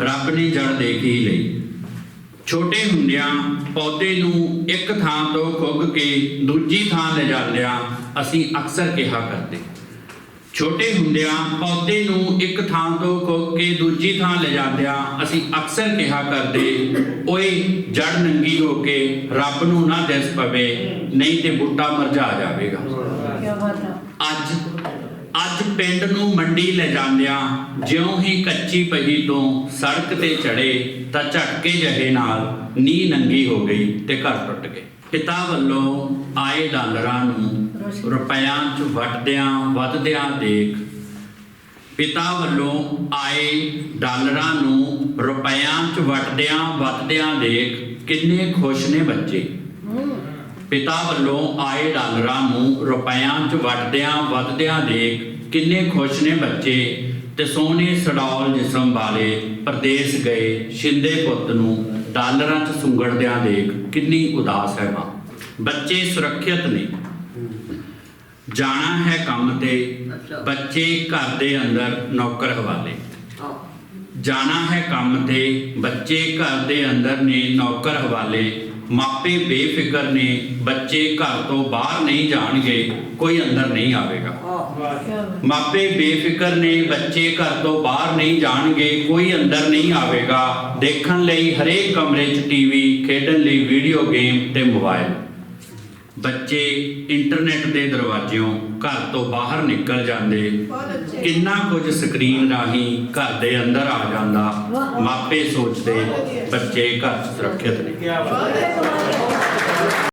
ਰੱਬ ਨੇ ਜੜ ਦੇਖ ਹੀ ਲਈ? ਛੋਟੇ ਹੁੰਦਿਆਂ ਪੌਦੇ ਨੂੰ ਇੱਕ ਥਾਂ ਤੋਂ ਖੁੱਗ ਕੇ ਦੂਜੀ ਥਾਂ ਲੈ ਜਾਂਦਿਆਂ ਅਸੀਂ ਅਕਸਰ ਕਿਹਾ ਕਰਦੇ। ਛੋਟੇ ਹੁੰਦਿਆਂ ਪੌਦੇ ਨੂੰ ਇੱਕ ਥਾਂ ਤੋਂ ਖੁੱਗ ਕੇ ਦੂਜੀ ਥਾਂ ਲੈ ਜਾਂਦਿਆਂ ਅਸੀਂ ਅਕਸਰ ਕਿਹਾ ਕਰਦੇ ਓਏ ਜੜ ਨੰਗੀ ਹੋ ਕੇ ਰੱਬ ਨੂੰ ਨਾ ਦਿਸ ਪਵੇ ਨਹੀਂ ਤੇ ਬੂਟਾ ਮਰਝਾ ਜਾਵੇਗਾ। ਕੀ ਬਾਤ ਹੈ ਅੱਜ ਅੱਜ ਪਿੰਡ ਨੂੰ ਮੰਡੀ ਲੈ ਜਾਂਦਿਆਂ ਜਿਉਂ ਹੀ ਕੱਚੀ ਪਹੀ ਤੋਂ ਸੜਕ ਤੇ ਚੜੇ ਤਾਂ ਝਟਕੇ ਜਹੇ ਨਾਲ ਨੀ ਨੰਗੀ ਹੋ ਗਈ ਤੇ ਘਰ ਟੁੱਟ ਗਏ। ਪਿਤਾ ਵੱਲੋਂ ਆਏ ਡਾਲਰਾਂ ਨੂੰ ਰੁਪਿਆਂ 'ਚ ਵਟਦਿਆਂ ਵੱਧਦਿਆਂ ਦੇਖ ਪਿਤਾ ਵੱਲੋਂ ਆਏ ਡਾਲਰਾਂ ਨੂੰ ਰੁਪਿਆਂ 'ਚ ਵਟਦਿਆਂ ਵੱਧਦਿਆਂ ਦੇਖ ਕਿੰਨੇ ਖੁਸ਼ ਨੇ ਬੱਚੇ। ਪਿਤਾ ਵੱਲੋਂ ਆਏ ਡਾਲਰਾਂ ਨੂੰ ਰੁਪਿਆਂ 'ਚ ਵਟਦਿਆਂ ਵੱਧਦਿਆਂ ਦੇਖ ਕਿੰਨੇ ਖੁਸ਼ ਨੇ ਬੱਚੇ ਤੇ ਸੋਹਣੇ ਸਡੌਲ ਜਿਸਮ ਵਾਲੇ ਪ੍ਰਦੇਸ਼ ਗਏ ਸ਼ਿੰਦੇ ਪੁੱਤ ਨੂੰ ਡਾਲਰਾਂ 'ਚ ਸੁੰਗੜਦਿਆਂ ਦੇਖ ਕਿੰਨੀ ਉਦਾਸ ਹੈ ਮਾਂ। ਬੱਚੇ ਸੁਰੱਖਿਅਤ ਨੇ। ਜਾਣਾ ਹੈ ਕੰਮ ਤੇ। ਬੱਚੇ ਘਰ ਦੇ ਅੰਦਰ ਨੌਕਰ ਹਵਾਲੇ। ਜਾਣਾ ਹੈ ਕੰਮ ਤੇ। ਬੱਚੇ ਘਰ ਦੇ ਅੰਦਰ ਨੇ ਨੌਕਰ ਹਵਾਲੇ। ਮਾਪੇ ਬੇਫਿਕਰ ਨੇ, ਬੱਚੇ ਘਰ ਤੋਂ ਬਾਹਰ ਨਹੀਂ ਜਾਣਗੇ, ਕੋਈ ਅੰਦਰ ਨਹੀਂ ਆਵੇਗਾ। ਮਾਪੇ ਬੇਫਿਕਰ ਨੇ, ਬੱਚੇ ਘਰ ਤੋਂ ਬਾਹਰ ਨਹੀਂ ਜਾਣਗੇ, ਕੋਈ ਅੰਦਰ ਨਹੀਂ ਆਵੇਗਾ। ਦੇਖਣ ਲਈ ਹਰੇਕ ਕਮਰੇ 'ਚ ਟੀਵੀ ਖੇਡਣ ਲਈ ਵੀਡੀਓ ਗੇਮ ਤੇ ਮੋਬਾਈਲ ਬੱਚੇ ਇੰਟਰਨੈਟ ਦੇ ਦਰਵਾਜ਼ਿਓਂ ਘਰ ਤੋਂ ਬਾਹਰ ਨਿਕਲ ਜਾਂਦੇ। ਕਿੰਨਾ ਕੁਝ ਸਕਰੀਨ ਰਾਹੀਂ ਘਰ ਦੇ ਅੰਦਰ ਆ ਜਾਂਦਾ। ਮਾਪੇ ਸੋਚਦੇ ਬੱਚੇ ਘਰ ਸੁਰੱਖਿਅਤ ਨੇ। ਕੀ ਬਾਤ ਹੈ